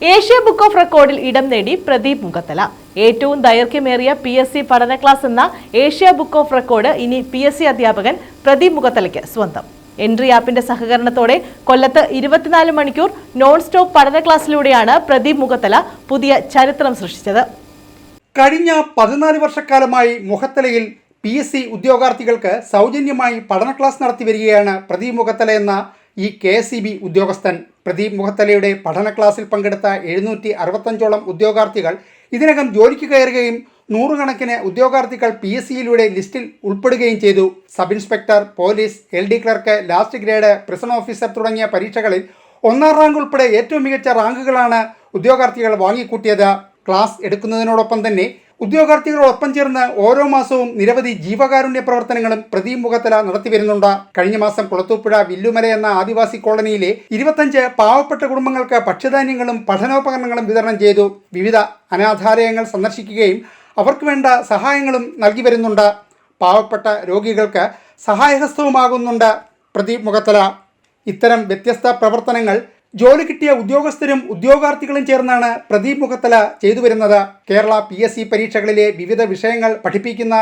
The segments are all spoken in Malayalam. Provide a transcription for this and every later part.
ഏഷ്യ ബുക്ക് ഓഫ് റെക്കോർഡിൽ ഇടം നേടി പ്രദീപ് മുഖത്തല. ഏറ്റവും ദൈർഘ്യമേറിയ പി എസ് സി പഠന ക്ലാസ് എന്ന ഏഷ്യ ബുക്ക് ഓഫ് റെക്കോർഡ് ഇനി പി എസ് സി അധ്യാപകൻ പ്രദീപ് മുഖത്തലയ്ക്ക് സ്വന്തം. എൻട്രി ആപ്പിന്റെ സഹകരണത്തോടെ കൊല്ലത്ത് ഇരുപത്തിനാല് മണിക്കൂർ നോൺ സ്റ്റോപ്പ് പഠന ക്ലാസ്സിലൂടെയാണ് പ്രദീപ് മുഖത്തല പുതിയ ചരിത്രം സൃഷ്ടിച്ചത്. കഴിഞ്ഞ പതിനാല് വർഷക്കാലമായി മുഖത്തലയിൽ പി എസ് സി ഉദ്യോഗാർത്ഥികൾക്ക് സൗജന്യമായി പഠന ക്ലാസ് നടത്തി വരികയാണ് പ്രദീപ് മുഖത്തല എന്ന ഈ കെ സി ബി ഉദ്യോഗസ്ഥൻ പ്രദീപ് മുഖത്തലയുടെ പഠന ക്ലാസ്സിൽ പങ്കെടുത്ത എഴുന്നൂറ്റി അറുപത്തഞ്ചോളം ഉദ്യോഗാർത്ഥികൾ ഇതിനകം ജോലിക്ക് കയറുകയും നൂറുകണക്കിന് ഉദ്യോഗാർത്ഥികൾ പി എസ് സിയിലൂടെ ലിസ്റ്റിൽ ഉൾപ്പെടുകയും ചെയ്തു. Sub inspector police L D clerk last grade prison officer തുടങ്ങിയ പരീക്ഷകളിൽ ഒന്നാം റാങ്ക് ഉൾപ്പെടെ ഏറ്റവും മികച്ച റാങ്കുകളാണ് ഉദ്യോഗാർത്ഥികൾ വാങ്ങിക്കൂട്ടിയത്. ക്ലാസ് എടുക്കുന്നതിനോടൊപ്പം തന്നെ ഉദ്യോഗാർത്ഥികളോടൊപ്പം ചേർന്ന് ഓരോ മാസവും നിരവധി ജീവകാരുണ്യ പ്രവർത്തനങ്ങളും പ്രതിമുഖത്തല മുഖത്തല നടത്തിവരുന്നുണ്ട് കഴിഞ്ഞ മാസം കുളത്തൂപ്പുഴ വില്ലുമല എന്ന ആദിവാസി കോളനിയിലെ ഇരുപത്തഞ്ച് പാവപ്പെട്ട കുടുംബങ്ങൾക്ക് ഭക്ഷ്യധാന്യങ്ങളും പഠനോപകരണങ്ങളും വിതരണം ചെയ്തു. വിവിധ അനാഥാലയങ്ങൾ സന്ദർശിക്കുകയും അവർക്ക് വേണ്ട സഹായങ്ങളും നൽകി വരുന്നുണ്ട്. പാവപ്പെട്ട രോഗികൾക്ക് സഹായഹസ്തവുമാകുന്നുണ്ട് പ്രതിമുഖത്തല. മുഖത്തല ഇത്തരം വ്യത്യസ്ത പ്രവർത്തനങ്ങൾ ജോലി കിട്ടിയ ഉദ്യോഗസ്ഥരും ഉദ്യോഗാർത്ഥികളും ചേർന്നാണ് പ്രദീപ് മുഖത്തല ചെയ്തു വരുന്നത്. കേരള പി എസ് സി പരീക്ഷകളിലെ വിവിധ വിഷയങ്ങൾ പഠിപ്പിക്കുന്ന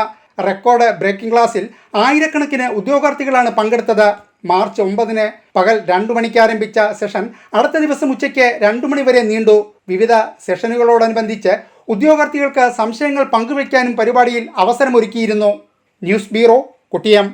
റെക്കോർഡ് ബ്രേക്കിംഗ് ക്ലാസ്സിൽ ആയിരക്കണക്കിന് ഉദ്യോഗാർത്ഥികളാണ് പങ്കെടുത്തത്. മാർച്ച് ഒമ്പതിന് പകൽ രണ്ടു മണിക്ക് ആരംഭിച്ച സെഷൻ അടുത്ത ദിവസം ഉച്ചയ്ക്ക് രണ്ടു മണി വരെ നീണ്ടു. വിവിധ സെഷനുകളോടനുബന്ധിച്ച് ഉദ്യോഗാർത്ഥികൾക്ക് സംശയങ്ങൾ പങ്കുവയ്ക്കാനും പരിപാടിയിൽ അവസരമൊരുക്കിയിരുന്നു. News bureau കുട്ടിയം.